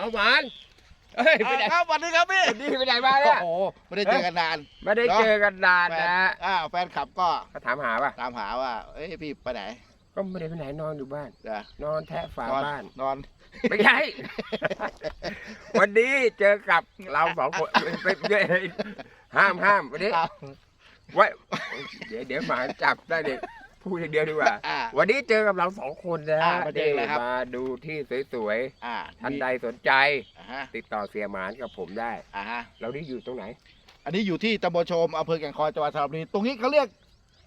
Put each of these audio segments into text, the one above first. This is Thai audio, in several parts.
เอาหวานเฮ้ยไปไหนครับสวัสดีครับพี่ดีไปไหนมาเนี่ยโอ้โหไม่ได้เจอกันนาน ไม่ได้เจอกันนานแฟนนะอ่าแฟนคลับก็ก็ถามหาป่ะตามหาว่า เอ้ยพี่ไปไหน ก็ไม่ได้ไปไหนนอนอยู่บ้านจ้ะนอนแทะฝานอนบ้านนอนไม่ใช่วันนี้เจอกับเราสองคนเป็นห้ามห้ามวันนี้อ้าวไว้เดี๋ยวเดี๋ยวหมาจับได้เด็ก พูดอย่างเดียวดีกว่า อ่า วันนี้เจอกับเราสองคนนะอ่ามาเจอเลยครับ มาดูที่สวยอ่าๆท่านใดสนใจ อ่าฮะติดต่อเสียหมานกับผมได้ อ่าฮะเรานี่อยู่ตรงไหน อันนี้อยู่ที่ตำบลโชมอำเภอแก่งคอยจังหวัดสระบุรีตรงนี้เขาเรียก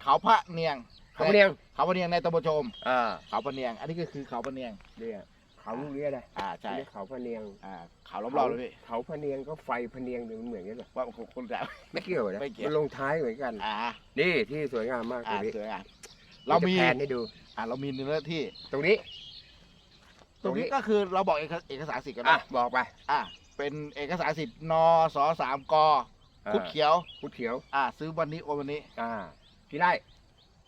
เขาพระเนียงเขาเรียงเขาพระเนียงในตำบลโชม อ่าเขาพระเนียง อันนี้ก็คือเขาพระเนียง เนี่ยเขาลูกเนี้ยนะอ่าใช่ เรียกเขาพะเนียงอ่าเขารอบๆเลยพี่เขาพะเนียงก็ไฟพะเนียงเนี่ยมันเหมือนกันเหรอว่าคนคนจะไม่เกี่ยวนะไม่เกี่ยว มันลงท้ายเหมือนกัน อ่านี่ที่สวยงามมากตรอ่างนี้สวยอะ เรามี จะแผนให้ดู อ่าเรามีเนื้อที่ ตรงนี้ตรงนี้ก็คือเราบอกเอกเอกสารสิทธิ์กันอะนะบอกไปอ่าเป็นเอกสารสิทธิ์นสสามกคุดเขียว คุดเขียวอ่าซื้อวันนี้โอนวันนี้ อ่ากี่ไร่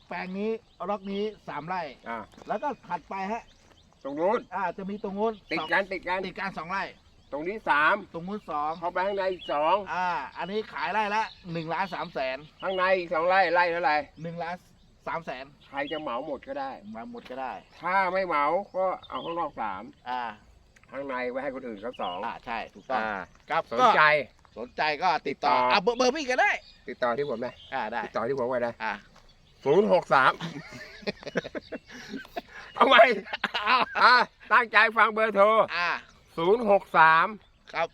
แปลงนี้ล็อกนี้สามไร่ อ่าแล้วก็ถัดไปฮะ ตรงนู้นอ่าจะมีตรงนู้นติดสองกันติดกันติดกันสองไร่ ตรงนี้สามตรงนู้นสองเข้าไปข้างในอีกสองอ่า อันนี้ขายไร่ละหนึ่งล้านสามแสนข้างในอีกสองไร่ไร่เท่าไหร่หนึ่งล้าน สามแสนใครจะเหมาหมดก็ได้ มาหมดก็ได้ ถ้าไม่เหมาก็เอาข้างนอกสามอ่าข้างในไว้ให้คนอื่นเขาสองอ่าใช่ถูกต้องอ่าครับสนก็ใจสนใจก็ติดต่อติดต่ออ่ อ่าเบอร์เบอร์พี่ก็ได้ ติดต่อที่ผมนะอ่าได้ติดต่อที่ผมไว้นะอ่าศูนย์หกสามเอาไว้อ่าตั้งใจฟังเบอร์โทรอ่าศูนย์หกสามครับ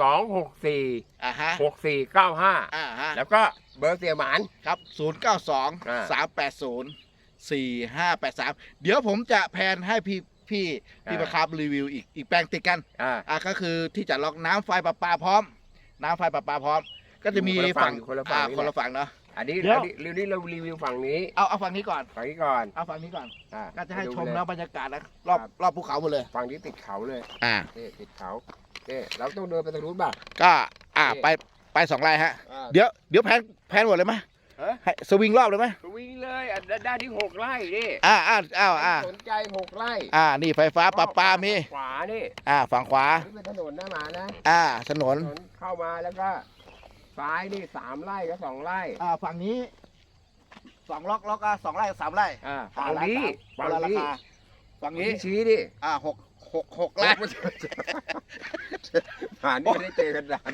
สองหกสี่อ่าฮะหกสี่เก้าห้าอ่าฮะแล้วก็ เบอร์เสียหมาน ครับ 0 9 2 อ่า3 8 0 4 5 8 3 เดี๋ยวผมจะแพนให้พี่พี่พี่อ่า ประครับรีวิวอีกอีกแปลงติดกัน อ่าอ่าก็คือที่จะล็อกน้ำไฟประปาพร้อม น้ำไฟประปาพร้อม ก็จะมีอยู่คนละฝั่ฝั่งงอยู่คนละฝั่งอ่านี่คนแหละละฝั่งเนาะอันนี้เดี๋ยว อันนี้รีวิวเรารีวิวฝั่งนี้เอาเอาฝั่งนี้ก่อน ฝั่งนี้ก่อนเอาฝั่งนี้ก่อน อ่าก็จะให้ดูชมเลย นะบรรยากาศนะรอบครับ รอบภูเขาหมดเลย ฝั่งนี้ติดเขาเลยอ่า นี่ติดเขานี่เราต้องเดินไปทางนู้นบ้างก็อ่านี่ไป ไปสองไร่ฮะ อ่า เดี๋ยวเดี๋ยวแพนแพนหมดเลยไหมเอ๊ะให้สวิงรอบเลยไหมวิ่งเลยอะด้านที่หกไร่นี่อ่าอ่าอ้าวอ่าสนใจหกไร่อ่านี่ไฟฟ้าประปามีขวานี่อ่าฝั่งขวา นี่เป็นถนนหน้ามานะอ่าถนนถนนเข้ามาแล้วก็ซ้ายนี่สามไร่กับสองไร่อ่าฝั่งนี้สองล็อกล็อกอะสองไร่กับสามไร่อ่าอ่าฝั่งนี้คฝั่งนละรานี้คาฝั่งนี้นี้ชี้ดิอ่าหก หกหกไร่ผ่านนี่ไม่ได้เจอกันนาน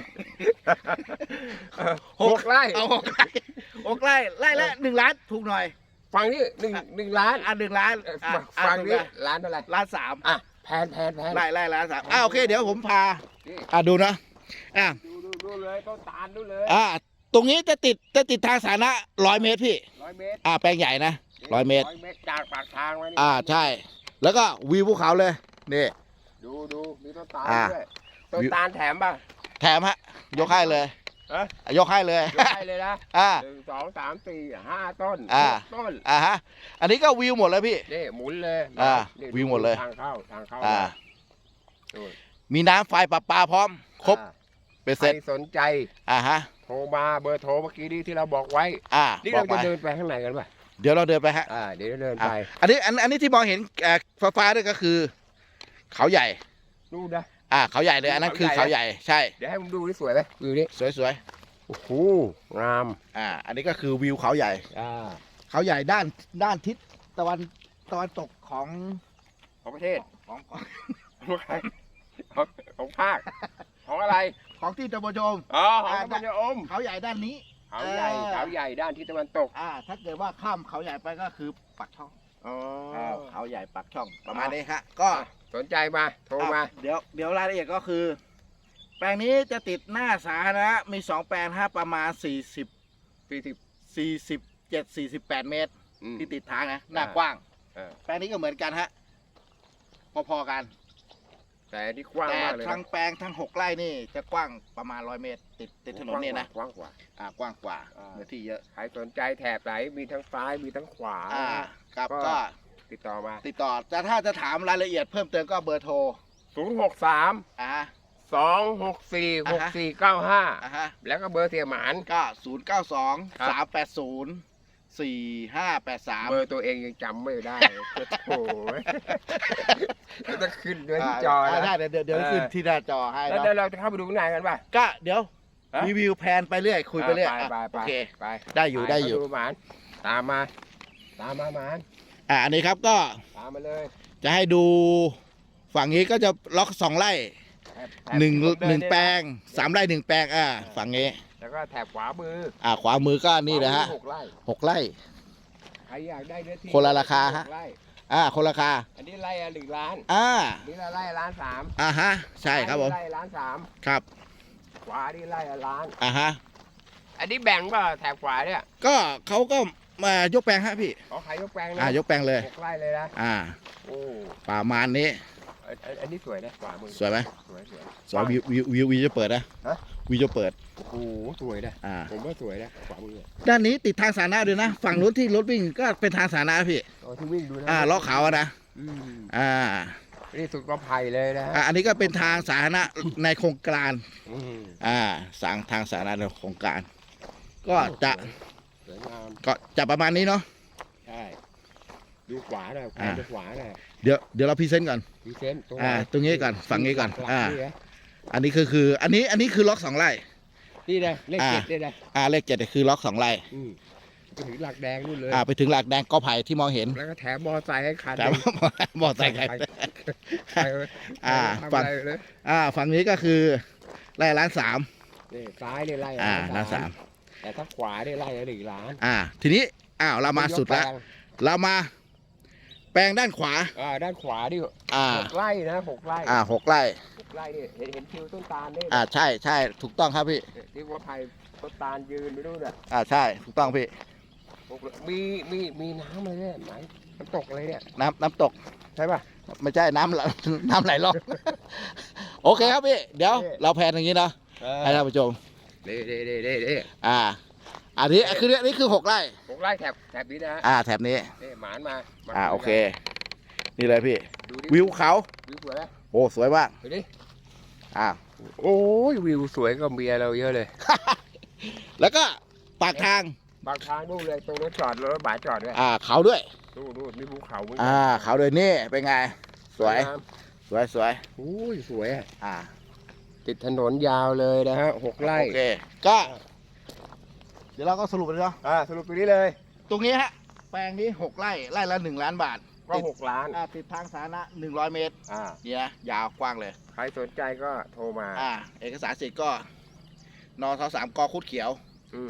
หกไร่เอาหกไร่หกไร่ไร่ละหนึ่งล้านถูกหน่อยฝั่งนี้หนึ่งหนึ่งล้านอ่าหนึ่งล้านเอ่ออะฝั่งอะถูกนี้ไหมล้านเท่าไหร่ล้านสามอะแพนแพนแพนไร่ไร่ล้านสามอ่าโอเค เดี๋ยวผมพานี่อ่าดูนะอ่าดูดูดูเลยต้นตาลดูเลยอ่าตรงนี้จะติดจะติดทางสาธารณะร้อยเมตรพี่ร้อยเมตรอ่าแปลงใหญ่นะร้อยเมตรร้อยเมตรจากปากทางมานี่อ่าใช่ แล้วก็วิวภูเขาเลย นี่ ดูดูมีต้นตาลอ่า ด้วยต้นตาลแถมป่ะ แถมฮะ ยกให้เลยเอ๊ะยกให้เลยยกให้เลยนะอ่า หนึ่งสองสามสี่ห้าต้นอ่า หกต้นอ่าฮะ อันนี้ก็วิวหมดแล้วพี่ นี่หมุนเลยอ่านี่วิวหมดเลย ทางเข้าทางเข้าอ่าดูมีน้ำไฟประปาพร้อม ครบอ่าเป็นใคเสร็จรสนใจอ่าฮะ โทรมาเบอร์โทรเมื่อกี้นี้ที่เราบอกไว้ อ่านี่บอเรากไปจะเดินไปข้างในกันป่ะ เดี๋ยวเราเดินไปฮะ อ่า เดี๋ยวเดินอะไป อันนี้อันอันนี้ที่มองเห็นเอ่อฟ้าฟ้าๆด้วยก็คือ เขาใหญ่ ดูนะ อ่า เขาใหญ่เลยอันนั้นคือเขาเขาใหใหญ่ ญ่ ใช่ เดี๋ยวให้ผมดูที่สวยไหมวิวนี้สวยโอ้โหงาม ๆ อ่า อันนี้ก็คือวิวเขาใหญ่ อ่า เขาใหญ่ด้านด้านทิศตะวันตะวันตกของของประเทศของของของใครของของภาค ของอะไร ของที่ตะบนชมอ๋อ ของอ่าตะวันอมเขาใหญ่ด้านนี้ เขาใหญ่เออ เขาใหญ่ด้านทิศตะวันตก อ่า ถ้าเกิดว่าข้ามเขาใหญ่ไปก็คือปักช่อง อ๋ออ่าเขาใหญ่ปักช่องประมาณนี้ฮะก็อะสนใจมาโทรมาอะเดี๋ยวเดี๋ยวรายละเอียดก็คือ แปลงนี้จะติดหน้าสาธารณะมีสองแปลงฮะประมาณสี่สิบสี่สิบสี่สิบเจ็ดสี่สิบแปดเมตร อืม ที่ติดทางนะหน้าอ่ากว้างเออแปลงนี้ก็เหมือนกันฮะพอๆกัน แต่ที่กว้างแต่มากเลยนะทางแปลงทั้งหกไร่นี่จะกว้างประมาณร้อยเมตร ติดติดถนนเนี่ยนะกว้างกว่า อ่ากว้างกว่าอ่า เนื้อที่เยอะใครสนใจแถบไหนมีทั้งซ้ายมีทั้งขวา อ่าครับก็ก็ ติดต่อมา ติดต่อแต่ถ้าจะถามรายละเอียดเพิ่มเติมก็เบอร์โทรศูนย์หกสามอ่า สองหกสี่หอ่ากฮะสี่เก้าห้าอ่าฮะ แล้วก็เบอร์เสียหมาน ก็ศูนย์เก้าสองครับสามแปดศูนย์สี่ห้าแปดสามเบอร์ตัวเองยังจำไม่ได้โอ้โหแล้วต้องขึ้นด้วยที่จอได้นะเดี๋ยวเดี๋ยวเดี๋ยวเออ ขึ้นที่หน้าจอให้แล้วเนาะเดี๋ยวเราจะเข้าไปดูข้างในกันป่ะ ก็เดี๋ยวฮะ รีวิวแพลนไปเรื่อยคุยไปเรื่อยไปอะไปโอไปเค ไปได้อยู่ได้อยู่ปหมานตามมา ตามมาหมาน อะอันนี้ครับก็ตามมาเลยจะให้ดูฝั่งนี้ก็จะล็อกสองไร่แถบแถบหนึ่งที่ผมเดิหนึ่งเยะแปลงสามไร่หนึ่งแปลงอะฝั่งนี้ แล้วก็แถบขวามืออะขวามือก็นี่นะฮะขวามือหกไร่หกไร่ ใครอยากได้เนื้อที่คนละราคาฮะ หกไร่อะคนราคาอันนี้ไร่ละหนึ่งล้านอ่าอันนี่ละไร่ล้านสามอ่าฮะใช่ครับผมไร่ล้านสามครับขวานี่ไร่ละล้าน อ่าฮะอันนี้แบ่งเปล่าแถบขวาเนี่ยก็เขาก็ มายกแปลงฮะพี่ขอขายยกแปลงนะอ่ายกแปลงเลย หกไร่เลยนะอ่า โอ้ประมาณนี้ อันอันอันนี้สวยนะขวามือสวยไหม สวยสวยสวยวิววิววิววิวจะเปิดนะฮะ วิวจะเปิด โอ้โหสวยนะอ่า ผมว่าสวยนะขวามือด้านนี้ติดทางสาธารณะด้วยนะ ฝั่งนู้นที่รถวิ่งก็เป็นทางสาธารณะพี่เอที่วิ่งดูนะอ่าล้อขาวอะนะ อืมอ่านี่สุดก็ไผ่เลยนะอ่า อันนี้ก็เป็นทางสาธารณะในโครงการ อืมอ่าสังทางสาธารณะในโครงการ ก็จะ วยงามก็จะประมาณนี้เนาะ ใช่ดูขวาหน่อยอ่า ดูขวาหน่อยเดี๋ยวเดี๋ยวเราพรีเซนต์ก่อน ดีเซนต์ตรงอ่าตรงนี้ก่อนฝั่งนี้ก่อนหลัอ่านี่นะอันนี้คือคือ อันนี้อันนี้คือล็อกสองไร่ นี่นะเลขอ่า เจ็ดเนี่ยนะอ่าเลขเจ็ดคือล็อกสองไร่อืมไปถึงหลักแดงนู่นเลย อ่าไปถึงหลักแดงกอไผ่ที่มองเห็นแล้วก็แถมมอไซค์ให้คันแต่หนึ่งว่าบอกใส่ใคร ไปเลยอ่าทำฝั่อะงไรเลยอ่าฝั่งนี้ก็คือไร่ล้านสามนี่ซ้ายนี่ไล่อ่าล้านสาม แต่ถ้าขวานี่ไล่ละหนึ่งล้านอ่า ทีนี้อ้าวเรามาสุดแล้วยกปงเรามา แปลงด้านขวา อ่าด้านขวาดิอ่าหกไร่นะหกไร่อ่าหกไร่หกไร่นี่เห็นเห็นคิวต้นตาลนี่อ่าใช่ใช่ถูกต้องครับพี่ที่ว่าไผ่ต้นตาลยืนไปนู่นน่ะอ่าใช่ถูกต้องพี่หกมีมีมีน้ำอะไรเนี่ยไหนมันตกอะไรเนี่ยน้ำน้ำตกใช่ป่ะไม่ใช่น้ำไหลน้ำไหลลงโอเคครับพี่ เดี๋ยวนี่เราแพลนอย่างนี้เนาะให้ท่านผู้ชม เด้เด้เด้เด้เด้อ่า อันนี้คืออันนี้คือหกไร่หกไร่แถบแถบนี้นะฮะอ่า แถบนี้นี่หมานมามาอ่า โอเค นี่เลยพี่ ดูดิวิวเขา วิวสวยไหมโอ้สวยมากดูดิ อ่า โอ้ยวิวสวยก็เมียเราเยอะเลย แล้วก็ปากทาง บางทางนู่นเลยตรงรถจอดรถบาจอดด้วยอ่า เขาด้วย นู่นนู่นมีภูเขาเหมือนกัอ่า เขาด้วยนี่เป็นไง สวย งามสวยสวย โอ้ยสวยอะอ่า ติดถนนยาวเลยนะฮะหกไร่โอเค ก็ เดี๋ยวเราก็สรุปเลยเนาะอ่าสรุปตรงนี้เลยตรงนี้ฮะ แปลงนี้หกไร่ไร่ละหนึ่งล้านบาทก็หกล้านติดทางสาธารณะหนึ่งร้อยเมตรอ่าเนี่ยยาวกว้างเลย ใครสนใจก็โทรมาอ่า เอกสารสิทธิ์ก็นอทสามกอคุดเขียว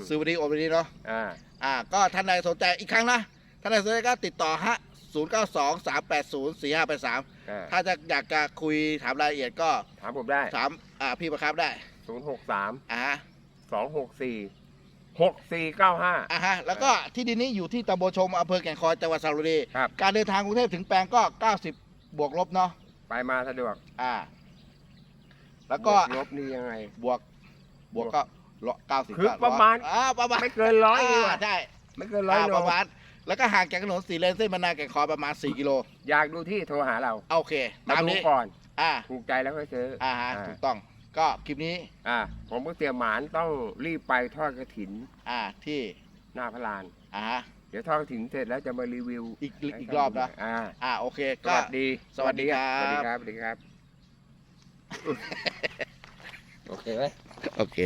ซื้อวันนี้โอนวันนี้เนาะ อ่าอ่า ก็ท่านใดสนใจอีกครั้งนะ ท่านใดสนใจก็ติดต่อฮะศูนย์เก้าสองสามแปดศูนย์สี่ห้าแปดสาม อ่า ถ้าจะอยากจะคุยถามรายละเอียดก็ถามผมได้ ถามอ่าพี่ประครับได้ศูนย์หกสามอ่าฮะสองหกสี่หกสี่เก้าห้าอ่าฮะแล้วก็ที่ดินนี้อยู่ที่ตำบลชมอำเภอแก่งคอยจังหวัดสระบุรีครับ การเดินทางกรุงเทพถึงแปลงก็ 90 บวกลบเนาะไปมาสะดวกอ่า แล้วก็บวลบนี่ยังไง บวกบวกก็ร้อยเก้าสิบคือประมาณ อ่าประมาณไม่เกินร้อยดีกว่าใช่ไม่เกินร้อยอ่าโลประมาณ แล้วก็ห่างจากถนนสี่เลนเส้นบรรณาแก่งคอยประมาณ 4 กิโลอยากดูที่โทรหาเราโอเคมาตามดูนี้ก่อนอ่า ถูกใจแล้วก็ซื้ออ่าฮะอ่าถูกต้อง ก็คลิปนี้ อ่าผมก็เตรียมหมานต้องรีบไปทอดกระถินอ่า ที่ หน้าพระลาน อ่าฮะ เดี๋ยวทอดกระถินเสร็จแล้วจะมารีวิวอีกอีกรอบนะ อ่าอ่า โอเค สก็ วัสดีสวัสดีครับ สวัสดีครับสวัสดีครับ โอเคไหม โอเค